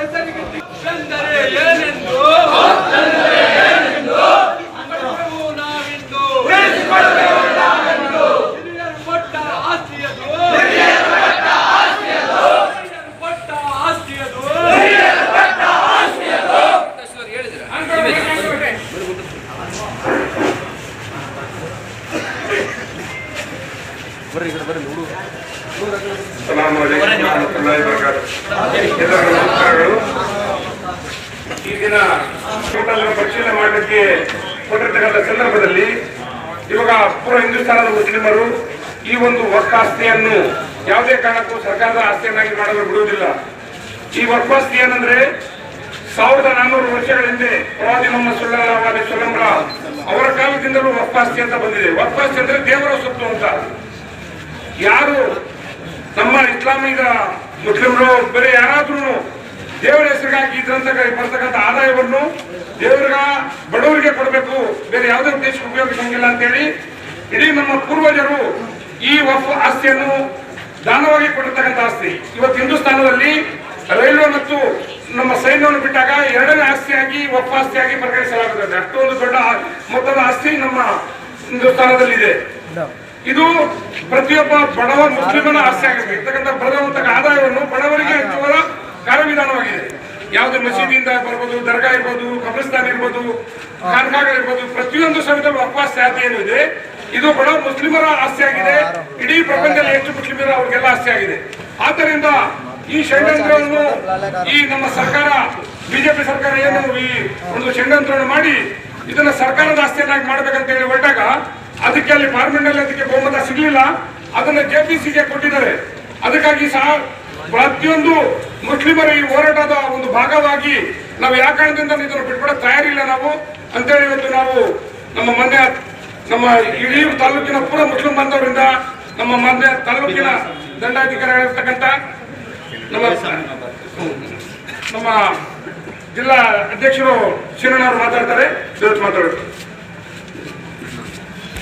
ಹೆಸರಿಗೆ ನಮಸ್ಕಾರಗಳು ಈ ದಿನ ಪರಿಶೀಲನೆ ಮಾಡಲಿಕ್ಕೆ ಕೊಟ್ಟಿರ್ತಕ್ಕಂಥ ಸಂದರ್ಭದಲ್ಲಿ ಇವಾಗ ಪೂರ್ವ ಹಿಂದೂಸ್ತಾನದ ಮುಸ್ಲಿಮರು ಈ ಒಂದು ವಕ್ಫ್ ಆಸ್ತಿಯನ್ನು ಯಾವುದೇ ಕಾರಣಕ್ಕೂ ಸರ್ಕಾರದ ಆಸ್ತಿಯನ್ನಾಗಿ ಮಾಡಲು ಬಿಡುವುದಿಲ್ಲ ಈ ವಕ್ಫ್ ಆಸ್ತಿ ಏನಂದ್ರೆ ಸಾವಿರದ ನಾನ್ನೂರು ವರ್ಷಗಳ ಹಿಂದೆ ಪ್ರವಾದಿ ಮೊಹಮ್ಮದ್ ಸಲ್ಲಲ್ಲಾಹು ಅಲೈಹಿ ವಸಲ್ಲಂರ ಅವರ ಕಾಲದಿಂದಲೂ ವಕ್ಫ್ ಆಸ್ತಿ ಅಂತ ಬಂದಿದೆ ವಕ್ಫ್ ಆಸ್ತಿ ಅಂದ್ರೆ ದೇವರ ಸೊತ್ತು ಅಂತ ಯಾರು ನಮ್ಮ ಇಸ್ಲಾಮಿಗ ಮುಸ್ಲಿಮರು, ಬೇರೆ ಯಾರಾದ್ರೂ ದೇವರ ಹೆಸರಿಗಾಗಿ ಇದ್ರಂತ ಬರ್ತಕ್ಕಂಥ ಆದಾಯವನ್ನು ದೇವರಿಗ, ಬಡವರಿಗೆ ಕೊಡಬೇಕು. ಬೇರೆ ಯಾವುದೇ ಉದ್ದೇಶಕ್ಕೆ ಉಪಯೋಗಿಸಂಗಿಲ್ಲ ಅಂತೇಳಿ ಇಡೀ ನಮ್ಮ ಪೂರ್ವಜರು ಈ ವಫ್ ಆಸ್ತಿಯನ್ನು ದಾನವಾಗಿ ಕೊಟ್ಟಿರ್ತಕ್ಕಂಥ ಆಸ್ತಿ. ಇವತ್ತು ಹಿಂದೂಸ್ತಾನದಲ್ಲಿ ರೈಲ್ವೆ ಮತ್ತು ನಮ್ಮ ಸೈನ್ಯವನ್ನು ಬಿಟ್ಟಾಗ ಎರಡನೇ ಆಸ್ತಿಯಾಗಿ ಒಪ್ಪ ಆಸ್ತಿಯಾಗಿ ಪರಿಗಣಿಸಲಾಗುತ್ತದೆ. ಅಷ್ಟೊಂದು ದೊಡ್ಡ ಮೊತ್ತದ ಆಸ್ತಿ ನಮ್ಮ ಹಿಂದೂಸ್ತಾನದಲ್ಲಿದೆ. ಇದು ಪ್ರತಿಯೊಬ್ಬ ಬಡವ ಮುಸ್ಲಿಮನ ಆಸೆ ಆಗಿದೆ ಇರ್ತಕ್ಕಂಥ ಬಡವಂತ ಆದಾಯವನ್ನು ಬಡವರಿಗೆ ಹಂಚುವ ಕಾರ್ಯವಿಧಾನವಾಗಿದೆ. ಯಾವುದೇ ಮಸೀದಿಯಿಂದ ಬರ್ಬೋದು, ದರ್ಗಾ ಇರ್ಬೋದು, ಕಬ್ರಿಸ್ತಾನ್ ಇರ್ಬೋದು ಕಾರ್ಖಾಗಳಿರ್ಬೋದು ಪ್ರತಿಯೊಂದು ಸಮಿತ ಸಾಧ್ಯ ಏನು ಇದೆ ಇದು ಬಡ ಮುಸ್ಲಿಮರ ಆಸ್ತಿ ಆಗಿದೆ. ಇಡೀ ಪ್ರಪಂಚದಲ್ಲಿ ಹೆಚ್ಚು ಮುಸ್ಲಿಮರ ಅವ್ರಿಗೆಲ್ಲ ಆಸ್ತಿ ಆಗಿದೆ. ಆದ್ದರಿಂದ ಈ ಷಡ್ಯಂತ್ರವನ್ನು ಈ ನಮ್ಮ ಸರ್ಕಾರ, ಬಿಜೆಪಿ ಸರ್ಕಾರ ಏನು ಈ ಒಂದು ಷಡ್ಯಂತ್ರವನ್ನು ಮಾಡಿ, ಇದನ್ನ ಸರ್ಕಾರದ ಆಸ್ತಿಯನ್ನಾಗಿ ಮಾಡ್ಬೇಕಂತ ಹೇಳಿ ಹೊರಟಾಗ ಅದಕ್ಕೆ ಅಲ್ಲಿ ಪಾರ್ಲಿಮೆಂಟ್ ಅಲ್ಲಿ ಅದಕ್ಕೆ ಬಹುಮತ ಸಿಗ್ಲಿಲ್ಲ. ಅದನ್ನ ಜೆಪಿಸಿಗೆ ಕೊಟ್ಟಿದ್ದಾರೆ. ಅದಕ್ಕಾಗಿ ಸಹ ಪ್ರತಿಯೊಂದು ಮುಸ್ಲಿಮರ ಈ ಹೋರಾಟದ ಒಂದು ಭಾಗವಾಗಿ ನಾವು ಯಾವ ಕಾರಣದಿಂದ ಇದನ್ನು ಬಿಟ್ಬಿಡಕ್ಕೆ ತಯಾರಿಲ್ಲ ನಾವು? ಅಂತೇಳಿ ಇವತ್ತು ನಾವು ನಮ್ಮ ಮೊನ್ನೆ ನಮ್ಮ ಇಡೀ ತಾಲೂಕಿನ ಪೂರ ಮುಸ್ಲಿಂ ಬಾಂಧವರಿಂದ ನಮ್ಮ ಮೊನ್ನೆ ತಾಲೂಕಿನ ದಂಡಾಧಿಕಾರಿಗಳಿರ್ತಕ್ಕಂಥ ನಮ್ಮ ನಮ್ಮ ಜಿಲ್ಲಾ ಅಧ್ಯಕ್ಷರು ಶಿರಣ್ಣ ಅವರು ಮಾತಾಡ್ತಾರೆ. ಇವತ್ತು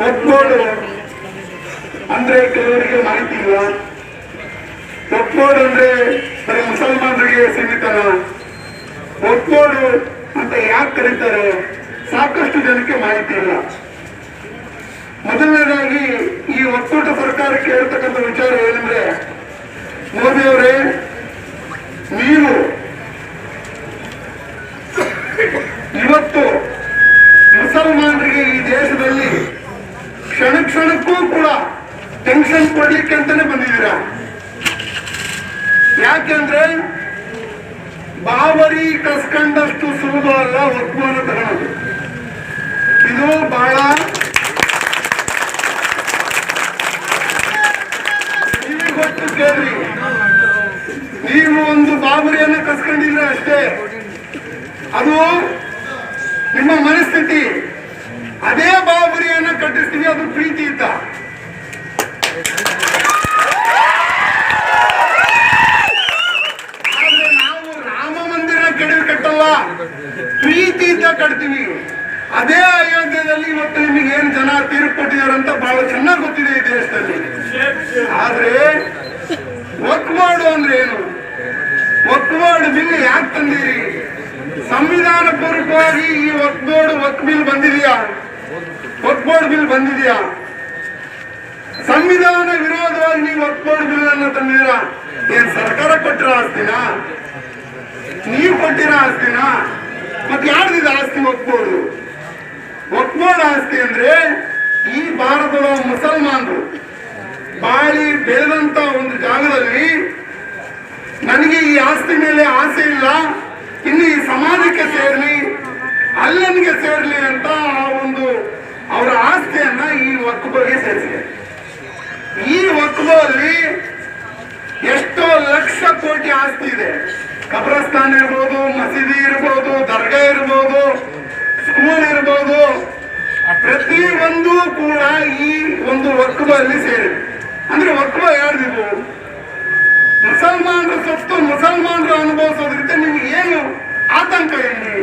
ಒಪ್ಪಿಕೊಂಡು ಅಂದ್ರೆ ಕೆಲವರಿಗೆ ಮಾಹಿತಿ ಇಲ್ಲ. ಒಪ್ಪೋಡು ಅಂದ್ರೆ ಬರೀ ಮುಸಲ್ಮಾನರಿಗೆ ಸೀಮಿತನ ಒಪ್ಪೋಡು ಅಂತ ಯಾಕೆ ಕರೀತಾರೆ? ಸಾಕಷ್ಟು ಜನಕ್ಕೆ ಮಾಹಿತಿ ಇಲ್ಲ. ಮೊದಲನೇದಾಗಿ ಈ ಒಕ್ಕೂಟ ಸರ್ಕಾರಕ್ಕೆ ಹೇಳ್ತಕ್ಕಂಥ ವಿಚಾರ ಏನಂದ್ರೆ, ಮೋದಿ ಅವರೇ, ನೀವು ಇವತ್ತು ಮುಸಲ್ಮಾನರಿಗೆ ಈ ದೇಶದಲ್ಲಿ ಕ್ಷಣಕ್ಕೂ ಕೂಡ ಟೆನ್ಷನ್ ಕೊಡ್ಲಿಕ್ಕೆ ಅಂತಾನೆ ಬಂದಿದ್ದೀರ? ಯಾಕೆಂದ್ರೆ ಬಾಬರಿ ಕಸ್ಕೊಂಡಷ್ಟು ಸುಲಭ ಅಲ್ಲ ಒಪ್ಪುವನ ತಗೊಳ್ಳೋದು ಇದು ಬಹಳ ಗೊತ್ತು ಕೇಳ್ರಿ. ನೀವು ಒಂದು ಬಾಬರಿಯನ್ನ ಕಸ್ಕೊಂಡಿದ್ರೆ ಅಷ್ಟೇ? ಅದು ನಿಮ್ಮ ಮನಸ್ಥಿತಿ. ಅದೇ ಬಾಬರಿಯನ್ನ ಕಟ್ಟಿಸ್ತೀವಿ ಅದು ಪ್ರೀತಿ ಇದ್ದ ನಾವು ರಾಮ ಮಂದಿರ ಕೆಡವಿ ಕಟ್ಟಲ್ಲ, ಪ್ರೀತಿ ಇದ್ದ ಕಟ್ತೀವಿ. ಅದೇ ಅಯೋಧ್ಯದಲ್ಲಿ ಇವತ್ತು ನಿಮಗೆ ಏನ್ ಜನ ತೀರ್ಪು ಕೊಟ್ಟಿದ್ದಾರೆ ಅಂತ ಬಹಳ ಚೆನ್ನಾಗಿ ಗೊತ್ತಿದೆ ಈ ದೇಶದಲ್ಲಿ. ಆದ್ರೆ ಒಕ್ ಮಾಡು ಅಂದ್ರೆ ಏನು? ಒಕ್ ಮಾಡು ಬಿಲ್ ಯಾಕೆ ತಂದಿರಿ? ಸಂವಿಧಾನ ಪೂರ್ವಕವಾಗಿ ಈ ಒಕ್ ಬೋರ್ಡ್ ಒಕ್ ಬಿಲ್ ಬಂದಿದೆಯಾ? ಒಕ್ ಬೋರ್ಡ್ ಬಿಲ್ ಬಂದಿದೆಯಾ? ಸಂವಿಧಾನ ವಿರೋಧವಾಗಿ ನೀವು ಒಕ್ ಬೋರ್ಡ್ ಬಿಲ್ ಅನ್ನ ತಂದಿದ್ದೀರಾ? ಏನ್ ಸರ್ಕಾರ ಕೊಟ್ಟಿರೋ ಆಸ್ತಿನ? ನೀವು ಕೊಟ್ಟಿರೋ ಆಸ್ತಿನ? ಮತ್ತೆ ಯಾರ್ದಿದೆ ಆಸ್ತಿ ಒಕ್ಬೋರ್ಡು ಒಕ್ಬೋರ್ಡ್ ಆಸ್ತಿ ಅಂದ್ರೆ ಈ ಭಾರತದ ಮುಸಲ್ಮಾನರು. ಬಾಳಿ ಬೆಳೆದಂತ ಒಂದು ಜಾಗದಲ್ಲಿ ನನಗೆ ಈ ಆಸ್ತಿ ಮೇಲೆ ಆಸೆ ಇಲ್ಲ. ಇನ್ನು ಈ ಸಮಾಜಕ್ಕೆ ಸೇರ್ಲಿ, ಅಲ್ಲನಿಗೆ ಸೇರ್ಲಿ ಅಂತ ಆ ಒಂದು ಅವರ ಆಸ್ತಿಯನ್ನ ಈ ವಕ್ಬಗೆ ಸೇರಿಸಿದೆ. ಈ ವಕ್ಬಲ್ಲಿ ಎಷ್ಟೋ ಲಕ್ಷ ಕೋಟಿ ಆಸ್ತಿ ಇದೆ. ಕಬ್ರಸ್ತಾನ್ ಇರ್ಬೋದು, ಮಸೀದಿ ಇರ್ಬೋದು, ದರ್ಗಾ ಇರ್ಬೋದು, ಸ್ಕೂಲ್ ಇರ್ಬೋದು. ಪ್ರತಿ ಒಂದು ಕೂಡ ಈ ಒಂದು ವಕ್ಬಲ್ಲಿ ಸೇರಿದೆ. ಅಂದ್ರೆ ವಕ್ಬ ಯಾರ್ದಿದು ಮುಸಲ್ಮಾನರ ಸೊತ್ತು ಮುಸಲ್ಮಾನರು ಅನುಭವಿಸೋದ್ರಿಂದ ನಿಮ್ಗೆ ಏನು ಆತಂಕ ಇಲ್ಲಿ?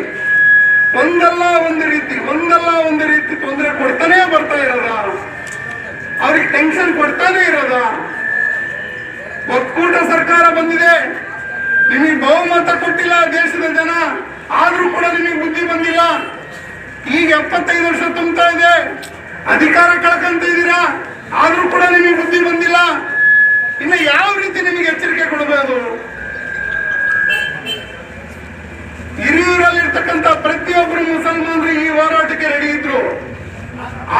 ಒಂದಲ್ಲ ಒಂದು ರೀತಿ, ಒಂದಲ್ಲ ಒಂದು ರೀತಿ ತೊಂದರೆ ಕೊಡ್ತಾನೆ ಬರ್ತಾ ಇರೋದ ಅವ್ರಿಗೆ ಟೆನ್ಷನ್ ಕೊಡ್ತಾನೆ ಇರೋದ. ಒಕ್ಕೂಟ ಸರ್ಕಾರ ಬಂದಿದೆ. ನಿಮಗೆ ಬಹುಮತ ಕೊಟ್ಟಿಲ್ಲ ದೇಶದ ಜನ. ಆದ್ರೂ ಕೂಡ ನಿಮಗೆ ಬುದ್ಧಿ ಬಂದಿಲ್ಲ. ಈಗ ಎಪ್ಪತ್ತೈದು ವರ್ಷ ತುಂಬ್ತಾ ಇದೆ. ಅಧಿಕಾರ ಕಳ್ಕಂತ ಇದ್ದೀರಾ? ಆದ್ರೂ ಕೂಡ ನಿಮಗೆ ಬುದ್ಧಿ ಬಂದಿಲ್ಲ. ಇನ್ನು ಯಾವ ರೀತಿ ನಿಮಗೆ ಎಚ್ಚರಿಕೆ ಕೊಡಬಹುದು ಹಿರಿಯೂರಲ್ಲಿರ್ತಕ್ಕಂಥ ಪ್ರತಿಯೊಬ್ಬರು ಮುಸಲ್ಮಾನರು ಈ ಹೋರಾಟಕ್ಕೆ ರೆಡಿ ಇದ್ರು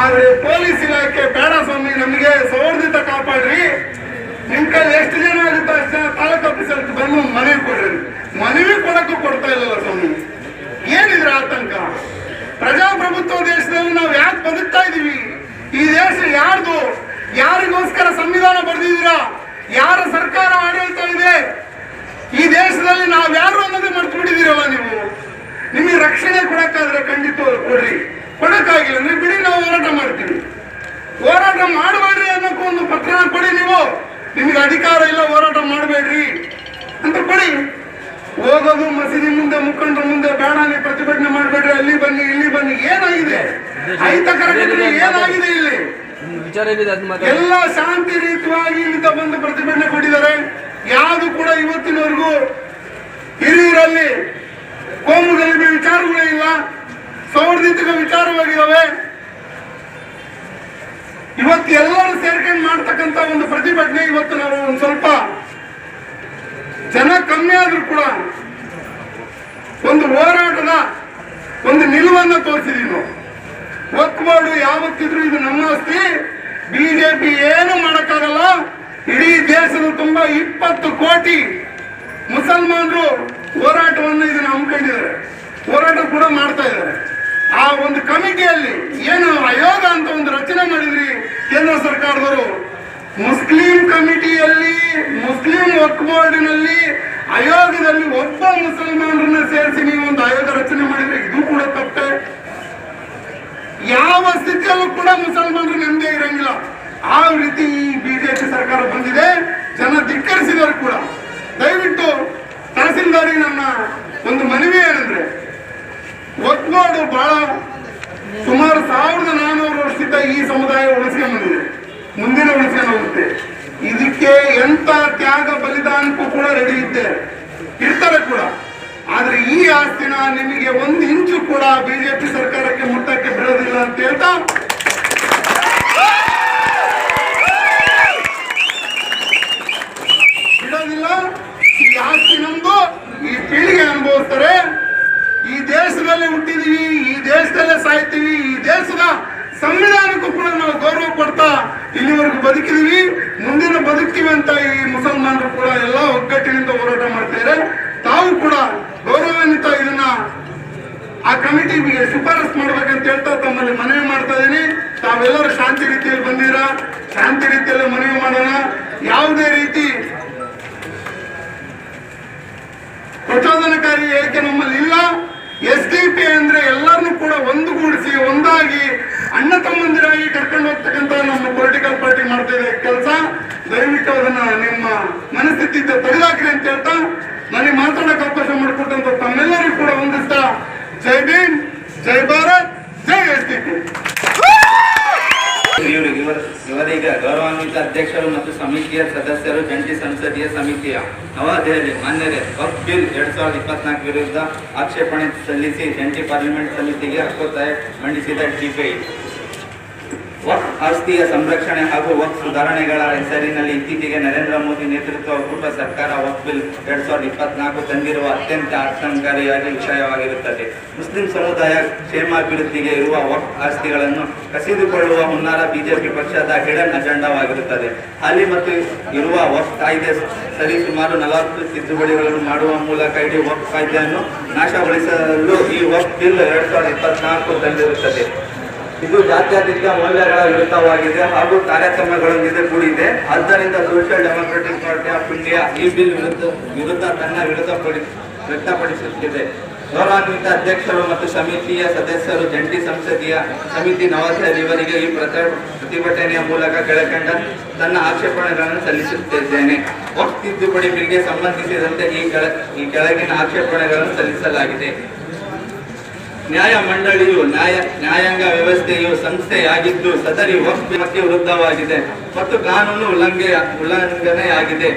ಆದ್ರೆ ಪೊಲೀಸ್ ಇಲಾಖೆ ಬೇಡ ಸ್ವಾಮಿ, ನಮಗೆ ಸೌಹಾರ್ದಿತ ಕಾಪಾಡ್ರಿ. ನಿಮ್ ಕೈ ಎಷ್ಟು ಜನ ಆಗುತ್ತೆ ಅಷ್ಟು ಜನ ತಾಲೂಕು ಆಫೀಸರ್ ಬಂದು ಮನವಿ ಕೊಡ್ರಿ. ಮನವಿ ಕೊಡಕ್ಕೂ ಕೊಡ್ತಾ ಇಲ್ಲಲ್ಲ ಸ್ವಾಮಿ. ಏನಿದ್ರ ಆತಂಕ? ಪ್ರಜಾಪ್ರಭುತ್ವ ದೇಶದಲ್ಲಿ ನಾವು ಯಾಕೆ ಬದುಕ್ತಾ ಇದೀವಿ? ಈ ದೇಶ ಯಾರ್ದು? ಯಾರಿಗೋಸ್ಕರ ಸಂವಿಧಾನ ಬರೆದಿದ್ದೀರಾ ಯಾರ ಸರ್ಕಾರ ಆಡಳಿತ ಇದೆ ಈ ದೇಶದಲ್ಲಿ ನಾವು ಯಾರು ಅನ್ನೋದೇ ಮರ್ತು ಬಿಟ್ಟಿದ್ದೀರಲ್ಲ ನೀವು ನಿಮಗೆ ರಕ್ಷಣೆ ಕೊಡಕ್ಕಾದ್ರೆ ಖಂಡಿತ ಕೊಡ್ರಿ ಕೊಡಕ್ಕಾಗಿಲ್ಲ ನೀವು ಬಿಡಿ ನಾವು ಹೋರಾಟ ಮಾಡ್ತೀವಿ ಹೋರಾಟ ಮಾಡಬೇಡ್ರಿ ಒಂದು ಕೊಡಿ ನೀವು. ನಿಮಗೆ ಅಧಿಕಾರ ಇಲ್ಲ, ಹೋರಾಟ ಮಾಡಬೇಡ್ರಿ. ಅಂತ ಕೊಡಿ. ಹೋಗೋದು ಮಸೀದಿ ಮುಂದೆ, ಮುಖಂಡರ ಮುಂದೆ ಬೇಡ ಪ್ರತಿಭಟನೆ ಮಾಡಬೇಡ್ರಿ. ಅಲ್ಲಿ ಬನ್ನಿ, ಇಲ್ಲಿ ಬನ್ನಿ. ಏನಾಗಿದೆ? ಏನಾಗಿದೆ ಇಲ್ಲಿ? ಎಲ್ಲ ಶಾಂತಿ ರೀತಿಯಾಗಿ ಇಲ್ಲಿಂದ ಬಂದು ಪ್ರತಿಭಟನೆ ಕೊಟ್ಟಿದ್ದಾರೆ. ಯಾವುದು ಕೂಡ ಇವತ್ತಿನವರೆಗೂ ಹಿರಿಯೂರಲ್ಲಿ ಕೋಮು ಗಲಭೆ ವಿಚಾರಗಳೇ ಇಲ್ಲ. ಸೌಹಾರ್ದಿತ ವಿಚಾರವಾಗಿದ್ದಾವೆ. ಇವತ್ತು ಎಲ್ಲರೂ ಸೇರ್ಕೊಂಡು ಮಾಡ್ತಕ್ಕಂತ ಒಂದು ಪ್ರತಿಭಟನೆ ಇವತ್ತು ನಾವು ಒಂದು ಸ್ವಲ್ಪ ಜನ ಕಮ್ಮಿ ಆದ್ರೂ ಕೂಡ ಒಂದು ಹೋರಾಟದ ಒಂದು ನಿಲುವನ್ನ ತೋರಿಸಿದೀವಿ ನಾವು. ಒಕ್ಬೋರ್ಡು ಯಾವತ್ತಿದ್ರು ಇದು ನಮ್ಮ ಆಸ್ತಿ. ಬಿಜೆಪಿ ಏನು ಮಾಡಕ್ಕಾಗಲ್ಲ. ಇಡೀ ದೇಶದ ತುಂಬಾ ಇಪ್ಪತ್ತು ಕೋಟಿ ಮುಸಲ್ಮಾನರು ಹೋರಾಟವನ್ನು ಇದನ್ನ ಹಮ್ಮಿಕೊಂಡಿದ್ದಾರೆ. ಹೋರಾಟ ಕೂಡ ಮಾಡ್ತಾ ಇದ್ದಾರೆ. ಆ ಒಂದು ಕಮಿಟಿಯಲ್ಲಿ ಏನು ಆಯೋಗ ಅಂತ ಒಂದು ರಚನೆ ಮಾಡಿದ್ರಿ ಕೇಂದ್ರ ಸರ್ಕಾರದವರು. ಮುಸ್ಲಿಂ ಕಮಿಟಿಯಲ್ಲಿ, ಮುಸ್ಲಿಂ ವಕ್ ಬೋರ್ಡಿನಲ್ಲಿ, ಆಯೋಗದಲ್ಲಿ ಒಬ್ಬ ಮುಸಲ್ಮಾನರನ್ನ ಸೇರಿಸಿ ನೀವು ಒಂದು ಆಯೋಗ ರಚನೆ ಮಾಡಿದ್ರೆ ಇದು ಕೂಡ ತಪ್ಪೆ? ಯಾವ ಸ್ಥಿತಿಯಲ್ಲೂ ಕೂಡ ಮುಸಲ್ಮಾನರು ನೆಮ್ಮದಿ ಇರಂಗಿಲ್ಲ. ಆ ರೀತಿ ಈ ಬಿಜೆಪಿ ಸರ್ಕಾರ ಬಂದಿದೆ. ಜನ ಧಿಕ್ಕರಿಸಿದರು ಕೂಡ. ದಯವಿಟ್ಟು ತಹಸೀಲ್ದಾರಿ ನನ್ನ ಒಂದು ಮನವಿ ಏನಂದ್ರೆ ಒಕ್ಬೋರ್ಡು ಬಹಳ ಸುಮಾರು ಸಾವಿರದ ನಾನೂರು ವರ್ಷದಿಂದ ಈ ಸಮುದಾಯ ಉಳಿಸ್ಕೊಂಡು ಬಂದಿದೆ. ಮುಂದಿನ ಉಳಿಸ್ಕೊಂಡು ಇದಕ್ಕೆ ಎಂತ ತ್ಯಾಗ ಬಲಿದಾನಕ್ಕೂ ಕೂಡ ರೆಡಿ ಇದ್ದೆ. ಇರ್ತಾರೆ ಕೂಡ. ಆದ್ರೆ ಈ ಆಸ್ತಿನ ನಿಮಗೆ ಒಂದು ಇಂಚು ಕೂಡ ಬಿಜೆಪಿ ಸರ್ಕಾರಕ್ಕೆ ಮುಟ್ಟಕ್ಕೆ ಬಿಡೋದಿಲ್ಲ ಅಂತ ಹೇಳ್ತಾ ದೇಶದಲ್ಲೇ ಹುಟ್ಟಿದೀವಿ, ಈ ದೇಶದಲ್ಲೇ ಸಾಯ್ತೀವಿ, ಈ ದೇಶದ ಸಂವಿಧಾನಕ್ಕೂ ಕೂಡ ನಾವು ಗೌರವ ಕೊಡ್ತಾ ಇಲ್ಲಿವರೆಗೂ ಬದುಕಿದೀವಿ. ಮುಂದಿನ ಬದುಕ್ತೀವಿ ಅಂತ ಈ ಮುಸಲ್ಮಾನರು ಕೂಡ ಎಲ್ಲ ಒಗ್ಗಟ್ಟಿನಿಂದ ಹೋರಾಟ ಮಾಡ್ತಿದ್ದಾರೆ ತಾವು ಕೂಡ ಗೌರವಾನ್ವಿತ ಇದನ್ನ ಆ ಕಮಿಟಿಗೆ ಶಿಫಾರಸ್ ಮಾಡ್ಬೇಕಂತ ಹೇಳ್ತಾ ತಮ್ಮಲ್ಲಿ ಮನವಿ ಮಾಡ್ತಾ ಇದ್ದೀನಿ. ತಾವೆಲ್ಲರೂ ಶಾಂತಿ ರೀತಿಯಲ್ಲಿ ಬಂದಿರ? ಶಾಂತಿ ರೀತಿಯಲ್ಲಿ ಮನವಿ ಮಾಡೋಣ. ಯಾವುದೇ ರೀತಿ ಪ್ರಚೋದನಕಾರಿ ಹೇಳಿಕೆ ನಮ್ಮಲ್ಲಿ ಇಲ್ಲ. ಎಸ್ ಡಿ ಪಿ ಅಂದ್ರೆ ಎಲ್ಲರನ್ನು ಕೂಡ ಒಂದುಗೂಡಿಸಿ, ಒಂದಾಗಿ ಅಣ್ಣ ತಮ್ಮಂದಿರಾಗಿ ಕರ್ಕೊಂಡು ಹೋಗ್ತಕ್ಕಂತ ನಮ್ಮ ಪೊಲಿಟಿಕಲ್ ಪಾರ್ಟಿ ಮಾಡ್ತಾ ಇದೆ. ಕೆಲಸ, ದಯವಿಟ್ಟು ಅದನ್ನ ನಿಮ್ಮ ಮನಸ್ಥಿತಿಯಿಂದ ತೆಗೆದಾಕ್ರಿ ಅಂತ ಹೇಳ್ತಾ ನನಗೆ ಮಾತಾಡಕ್ಕೆ ಅವಕಾಶ ಮಾಡಿಕೊಟ್ಟಂತ ತಮ್ಮೆಲ್ಲರಿಗೂ ಕೂಡ ಒಂದಿಸ್ತಾ ಜೈ ಭೀಮ್, ಜೈ ಭಾರತ್, ಜೈ ಎಸ್ ಡಿ ಪಿ. ಇವರು ಇವರು ಇವರೀಗ ಗೌರವಾನ್ವಿತ ಅಧ್ಯಕ್ಷರು ಮತ್ತು ಸಮಿತಿಯ ಸದಸ್ಯರು, ಜಂಟಿ ಸಂಸದೀಯ ಸಮಿತಿಯ ನವದೆಹಲಿ ಮಾನ್ಯರೇ ವಕ್ಫ್ ಬಿಲ್ ಎರಡ್ ಸಾವಿರದ ಇಪ್ಪತ್ನಾಲ್ಕು ವಿರುದ್ಧ ಆಕ್ಷೇಪಣೆ ಸಲ್ಲಿಸಿ ಜಂಟಿ ಪಾರ್ಲಿಮೆಂಟ್ ಸಮಿತಿಗೆ ಹಕ್ಕೊತ್ತಾಯ ಮಂಡಿಸಿದ ಡಿಪಿಐ ವಕ್ಫ್ ಆಸ್ತಿಯ ಸಂರಕ್ಷಣೆ ಹಾಗೂ ವಕ್ಫ್ ಸುಧಾರಣೆಗಳ ಹೆಸರಿನಲ್ಲಿ ಇತ್ತೀಚೆಗೆ ನರೇಂದ್ರ ಮೋದಿ ನೇತೃತ್ವ ಒಕ್ಕೂಟ ಸರ್ಕಾರ ವಕ್ಫ್ ಬಿಲ್ ಎರಡ್ ಸಾವಿರದ ಇಪ್ಪತ್ನಾಲ್ಕು ತಂದಿರುವ ಅತ್ಯಂತ ಆತಂಕಕಾರಿಯಾಗಿ ವಿಷಯವಾಗಿರುತ್ತದೆ. ಮುಸ್ಲಿಂ ಸಮುದಾಯ ಕ್ಷೇಮಾಭಿವೃದ್ಧಿಗೆ ಇರುವ ವಕ್ಫ್ ಆಸ್ತಿಗಳನ್ನು ಕಸಿದುಕೊಳ್ಳುವ ಹುನ್ನಾರ ಬಿಜೆಪಿ ಪಕ್ಷದ ಹಿಡನ್ ಅಜೆಂಡಾವಾಗಿರುತ್ತದೆ. ಹಾಲಿ ಮತ್ತು ಇರುವ ವಕ್ಫ್ ಕಾಯ್ದೆ ಸರಿ ಸುಮಾರು ನಲವತ್ತು ತಿದ್ದುಪಡಿಗಳನ್ನು ಮಾಡುವ ಮೂಲಕ ಇಡೀ ವಕ್ಫ್ ಕಾಯ್ದೆಯನ್ನು ನಾಶಗೊಳಿಸಲು ಈ ವಕ್ಫ್ ಬಿಲ್ ಎರಡ್ ಸಾವಿರದ ಇಪ್ಪತ್ನಾಲ್ಕು ತಂದಿರುತ್ತದೆ. ಇದು ಜಾತ್ಯತೀತ ಮೌಲ್ಯಗಳ ವಿರುದ್ಧವಾಗಿದೆ ಹಾಗೂ ಕಾರ್ಯಕ್ರಮಗಳೊಂದಿಗೆ ಕೂಡಿದೆ. ಆದ್ದರಿಂದ social democratic party of India ಈ ಬಿಲ್ ವಿರುದ್ಧ ವಿರುದ್ಧ ತನ್ನ ವಿರುದ್ಧ ಪಡಿ- ವ್ಯಕ್ತಪಡಿಸುತ್ತಿದೆ. ಗೌರವಾನ್ವಿತ ಅಧ್ಯಕ್ಷರು ಮತ್ತು ಸಮಿತಿಯ ಸದಸ್ಯರು, ಜಂಟಿ ಸಂಸದೀಯ ಸಮಿತಿ ನವದೆಹಲಿ ಇವರಿಗೆ ಈ ಪ್ರತ- ಪ್ರತಿಭಟನೆಯ ಮೂಲಕ ಕೆಳಕಂಡ ತನ್ನ ಆಕ್ಷೇಪಣೆಗಳನ್ನು ಸಲ್ಲಿಸುತ್ತಿದ್ದೇನೆ. ವಕ್ಫ್ ತಿದ್ದುಪಡಿ ಬಿಲ್ಗೆ ಸಂಬಂಧಿಸಿದಂತೆ ಈ ಕೆಳ, ಈ ಕೆಳಗಿನ ಆಕ್ಷೇಪಣೆಗಳನ್ನು ಸಲ್ಲಿಸಲಾಗಿದೆ. ನ್ಯಾಯ ಮಂಡಳಿಯು ನ್ಯಾಯ ನ್ಯಾಯಾಂಗ ವ್ಯವಸ್ಥೆಯು ಸಂಸ್ಥೆಯಾಗಿದ್ದು ಸದರಿ ವಕ್ಫ್ ವಿರುದ್ಧವಾಗಿದೆ ಮತ್ತು ಕಾನೂನು ಉಲ್ಲಂಘೆ ಉಲ್ಲಂಘನೆಯಾಗಿದೆ.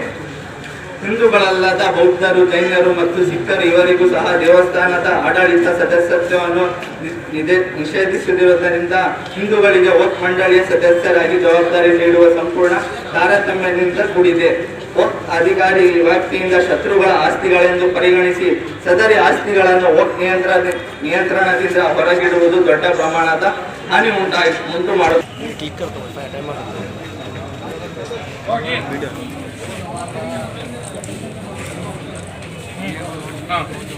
ಹಿಂದೂಗಳಲ್ಲದ ಬೌದ್ಧರು ಜೈನರು ಮತ್ತು ಸಿಖ್ಖರು ಇವರಿಗೂ ಸಹ ದೇವಸ್ಥಾನದ ಆಡಳಿತ ಸದಸ್ಯತ್ವವನ್ನು ನಿಷೇಧಿಸಿರುವುದರಿಂದ ಹಿಂದೂಗಳಿಗೆ ವಕ್ಫ್ ಮಂಡಳಿಯ ಸದಸ್ಯರಾಗಿ ಜವಾಬ್ದಾರಿ ನೀಡುವ ಸಂಪೂರ್ಣ ತಾರತಮ್ಯದಿಂದ ಕೂಡಿದೆ. ಓಕ್ ಅಧಿಕಾರಿ ವ್ಯಾಪ್ತಿಯಿಂದ ಶತ್ರುಗಳ ಆಸ್ತಿಗಳೆಂದು ಪರಿಗಣಿಸಿ ಸದರಿ ಆಸ್ತಿಗಳನ್ನು ವಕ್ಫ್ ನಿಯಂತ್ರಣ ನಿಯಂತ್ರಣದಿಂದ ಹೊರಗಿಡುವುದು ದೊಡ್ಡ ಪ್ರಮಾಣದ ಹಾನಿ ಉಂಟಾಯಿತು ಉಂಟು ಮಾಡುತ್ತದೆ ಹೋಗಿ ಹಾ